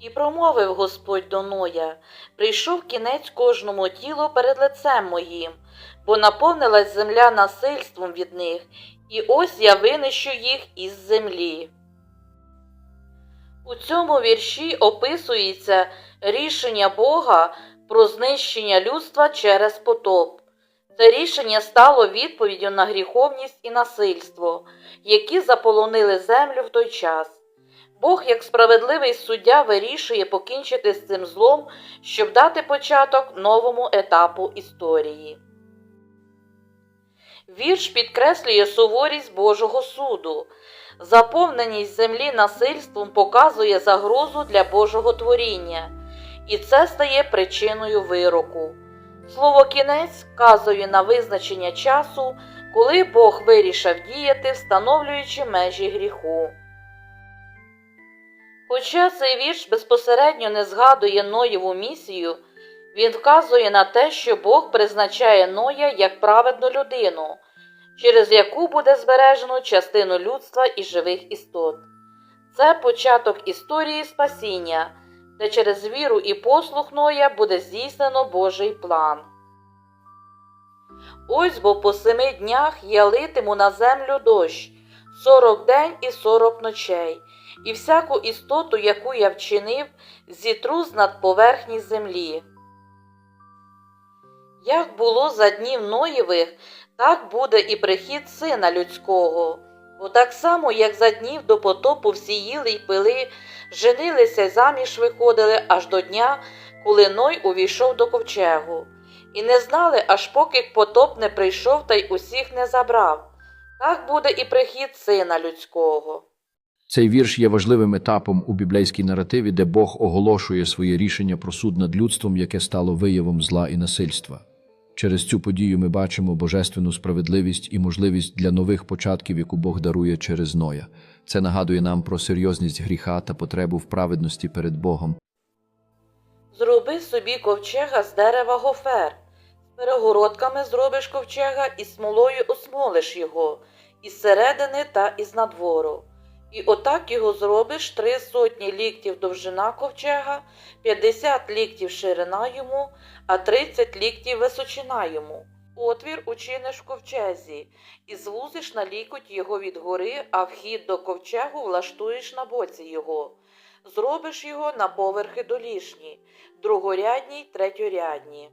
І промовив Господь до Ноя, прийшов кінець кожному тілу перед лицем моїм, бо наповнилась земля насильством від них, і ось я винищу їх із землі. У цьому вірші описується рішення Бога про знищення людства через потоп. Це рішення стало відповіддю на гріховність і насильство, які заполонили землю в той час. Бог, як справедливий суддя, вирішує покінчити з цим злом, щоб дати початок новому етапу історії. Вірш підкреслює суворість Божого суду. Заповненість землі насильством показує загрозу для Божого творіння, і це стає причиною вироку. Слово кінець вказує на визначення часу, коли Бог вирішив діяти, встановлюючи межі гріху. Хоча цей вірш безпосередньо не згадує Ноєву місію, він вказує на те, що Бог призначає Ноя як праведну людину, через яку буде збережено частину людства і живих істот. Це початок історії спасіння, де через віру і послух Ноя буде здійснено Божий план. Ось бо по семи днях я литиму на землю дощ, сорок день і сорок ночей, і всяку істоту, яку я вчинив, зітру з над поверхні землі. Як було за днів Ноєвих, так буде і прихід сина людського. Бо так само, як за днів до потопу всі їли й пили, женилися й заміж виходили аж до дня, коли Ной увійшов до ковчегу. І не знали, аж поки потоп не прийшов та й усіх не забрав. Так буде і прихід сина людського. Цей вірш є важливим етапом у біблейській наративі, де Бог оголошує своє рішення про суд над людством, яке стало виявом зла і насильства. Через цю подію ми бачимо божественну справедливість і можливість для нових початків, яку Бог дарує через Ноя. Це нагадує нам про серйозність гріха та потребу в праведності перед Богом. Зроби собі ковчега з дерева гофер. З перегородками зробиш ковчега і смолою осмолиш його, із середини та із надвору. І отак його зробиш три сотні ліктів довжина ковчега, 50 ліктів ширина йому, а 30 ліктів височина йому. Отвір учиниш в ковчезі, і звузиш на лікоть його від гори, а вхід до ковчегу влаштуєш на боці його. Зробиш його на поверхи долішні, другорядні й третьорядні.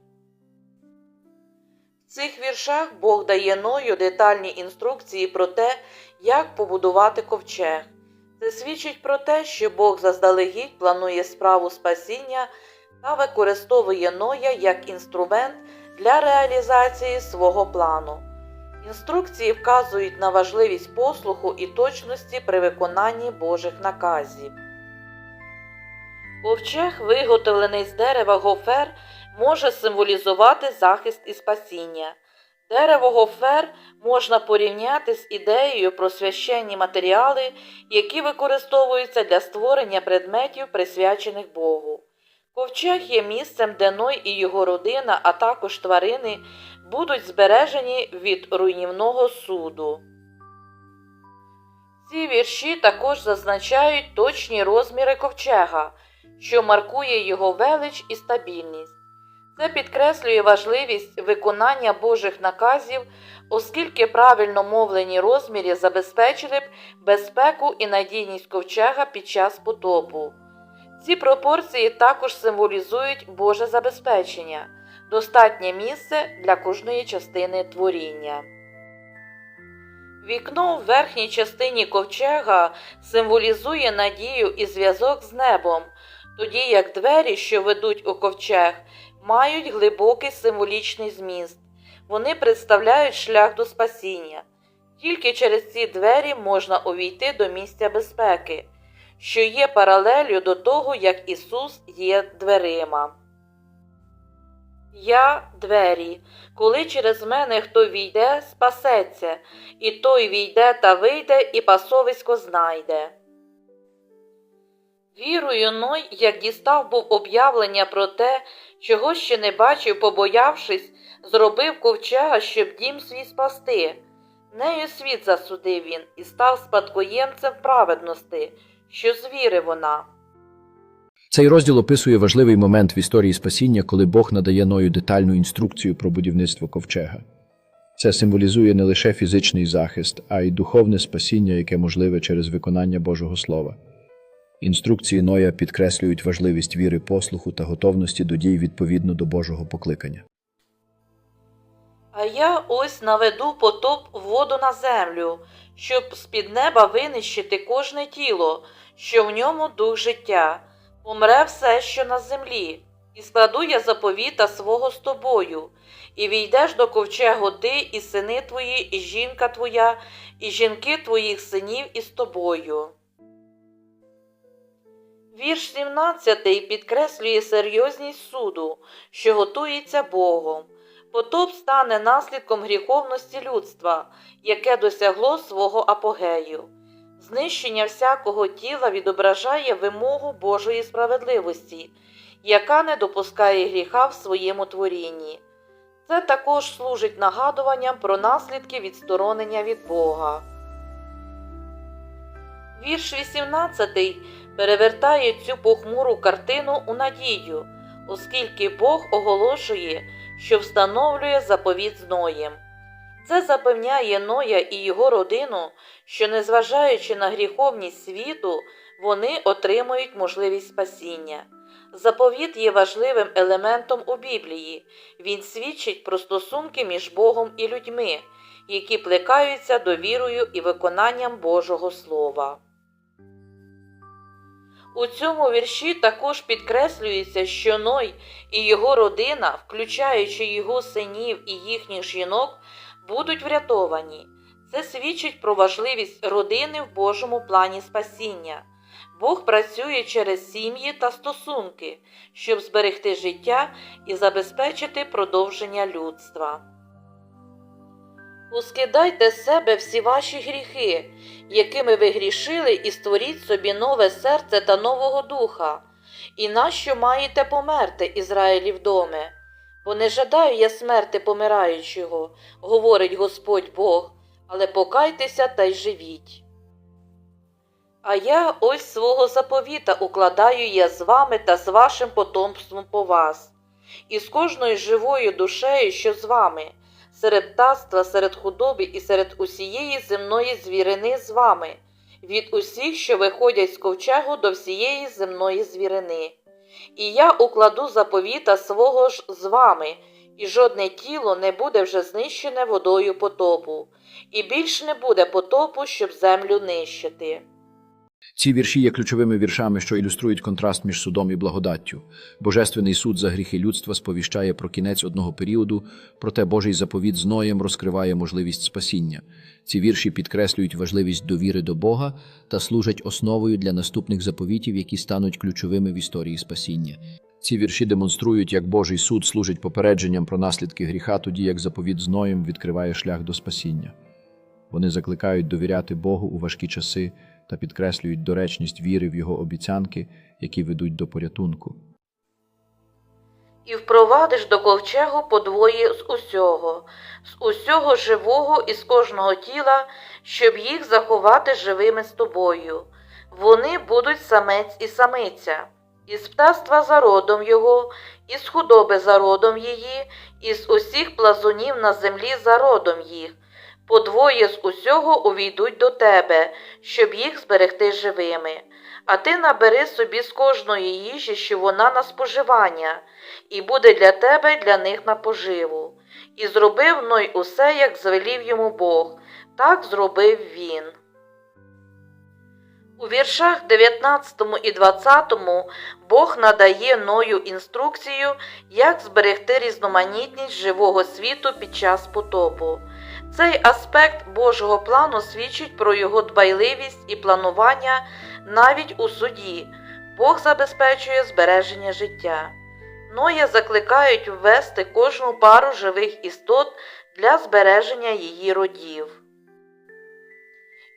В цих віршах Бог дає Ною детальні інструкції про те, як побудувати ковчег. Це свідчить про те, що Бог заздалегідь планує справу спасіння та використовує Ноя як інструмент для реалізації свого плану. Інструкції вказують на важливість послуху і точності при виконанні Божих наказів. Ковчег, виготовлений з дерева гофер, може символізувати захист і спасіння. Дерево гофер можна порівняти з ідеєю про священні матеріали, які використовуються для створення предметів, присвячених Богу. Ковчег є місцем, де Ной і його родина, а також тварини будуть збережені від руйнівного суду. Ці вірші також зазначають точні розміри ковчега, що маркує його велич і стабільність. Це підкреслює важливість виконання Божих наказів, оскільки правильно мовлені розміри забезпечили б безпеку і надійність ковчега під час потопу. Ці пропорції також символізують Боже забезпечення, достатнє місце для кожної частини творіння. Вікно в верхній частині ковчега символізує надію і зв'язок з небом, тоді як двері, що ведуть у ковчег, мають глибокий символічний зміст. Вони представляють шлях до спасіння. Тільки через ці двері можна увійти до місця безпеки, що є паралелью до того, як Ісус є дверима. Я двері, коли через мене хто війде, спасеться, і той війде та вийде, і пасовисько знайде. Вірою Ной, як дістав був об'явлення про те, чого ще не бачив, побоявшись, зробив ковчега, щоб дім свій спасти. Нею світ засудив він і став спадкоємцем праведності, що з віри вона. Цей розділ описує важливий момент в історії спасіння, коли Бог надає Ною детальну інструкцію про будівництво ковчега. Це символізує не лише фізичний захист, а й духовне спасіння, яке можливе через виконання Божого Слова. Інструкції Ноя підкреслюють важливість віри послуху та готовності до дій відповідно до Божого покликання. А я ось наведу потоп воду на землю, щоб з-під неба винищити кожне тіло, що в ньому дух життя, помре все, що на землі, і складу я заповіта свого з тобою, і війдеш до ковчегу ти, і сини твої, і жінка твоя, і жінки твоїх синів із тобою. Вірш 17 підкреслює серйозність суду, що готується Богом. Потоп стане наслідком гріховності людства, яке досягло свого апогею. Знищення всякого тіла відображає вимогу Божої справедливості, яка не допускає гріха в своєму творінні. Це також служить нагадуванням про наслідки відсторонення від Бога. Вірш 18 перевертає цю похмуру картину у надію, оскільки Бог оголошує, що встановлює заповіт з Ноєм. Це запевняє Ноя і його родину, що, незважаючи на гріховність світу, вони отримують можливість спасіння. Заповіт є важливим елементом у Біблії. Він свідчить про стосунки між Богом і людьми, які плекаються довірою і виконанням Божого Слова. У цьому вірші також підкреслюється, що Ной і його родина, включаючи його синів і їхніх жінок, будуть врятовані. Це свідчить про важливість родини в Божому плані спасіння. Бог працює через сім'ї та стосунки, щоб зберегти життя і забезпечити продовження людства. Ускидайте з себе всі ваші гріхи, якими ви грішили, і створіть собі нове серце та нового духа. І нащо маєте померти, Ізраїлів доме? Бо не жадаю я смерти помираючого, говорить Господь Бог, але покайтеся та й живіть. А я ось свого заповіта укладаю я з вами та з вашим потомством по вас, і з кожною живою душею, що з вами, серед птаства, серед худоби і серед усієї земної звірини з вами, від усіх, що виходять з ковчегу до всієї земної звірини. І я укладу заповіта свого ж з вами, і жодне тіло не буде вже знищене водою потопу, і більш не буде потопу, щоб землю нищити. Ці вірші є ключовими віршами, що ілюструють контраст між судом і благодаттю. Божественний суд за гріхи людства сповіщає про кінець одного періоду, проте Божий заповіт з Ноєм розкриває можливість спасіння. Ці вірші підкреслюють важливість довіри до Бога та служать основою для наступних заповітів, які стануть ключовими в історії спасіння. Ці вірші демонструють, як Божий суд служить попередженням про наслідки гріха, тоді як заповіт з Ноєм відкриває шлях до спасіння. Вони закликають довіряти Богу у важкі часи та підкреслюють доречність віри в його обіцянки, які ведуть до порятунку. І впровадиш до ковчегу подвоє з усього, з усього живого і з кожного тіла, щоб їх заховати живими з тобою. Вони будуть самець і самиця, із птаства за родом його, із худоби за родом її, із усіх плазунів на землі за родом їх. Подвоє з усього увійдуть до тебе, щоб їх зберегти живими. А ти набери собі з кожної їжі, що вона на споживання, і буде для тебе для них на поживу. І зробив Ной усе, як звелів йому Бог, так зробив він. У віршах 19 і 20 Бог надає Ною інструкцію, як зберегти різноманітність живого світу під час потопу. Цей аспект Божого плану свідчить про його дбайливість і планування навіть у суді. Бог забезпечує збереження життя. Ноя закликають ввести кожну пару живих істот для збереження її родів.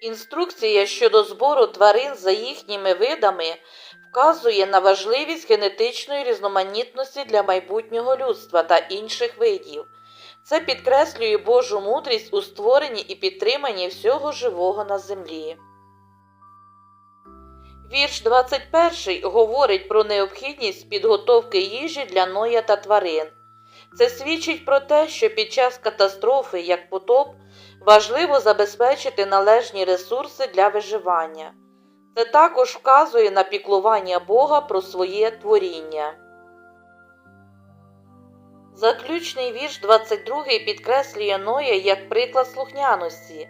Інструкція щодо збору тварин за їхніми видами вказує на важливість генетичної різноманітності для майбутнього людства та інших видів. Це підкреслює Божу мудрість у створенні і підтриманні всього живого на землі. Вірш 21 говорить про необхідність підготовки їжі для Ноя та тварин. Це свідчить про те, що під час катастрофи, як потоп, важливо забезпечити належні ресурси для виживання. Це також вказує на піклування Бога про своє творіння. Заключний вірш 22 підкреслює Ноя як приклад слухняності.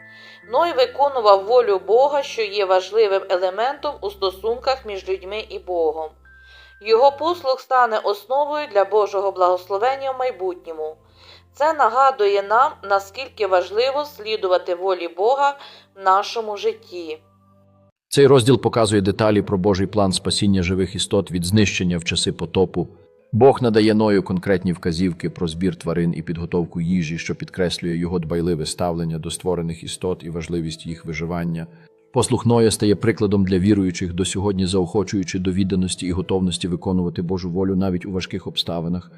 Ной виконував волю Бога, що є важливим елементом у стосунках між людьми і Богом. Його послуг стане основою для Божого благословення в майбутньому. Це нагадує нам, наскільки важливо слідувати волі Бога в нашому житті. Цей розділ показує деталі про Божий план спасіння живих істот від знищення в часи потопу. Бог надає Ною конкретні вказівки про збір тварин і підготовку їжі, що підкреслює його дбайливе ставлення до створених істот і важливість їх виживання. Послух Ноя стає прикладом для віруючих до сьогодні, заохочуючи до відданості і готовності виконувати Божу волю навіть у важких обставинах.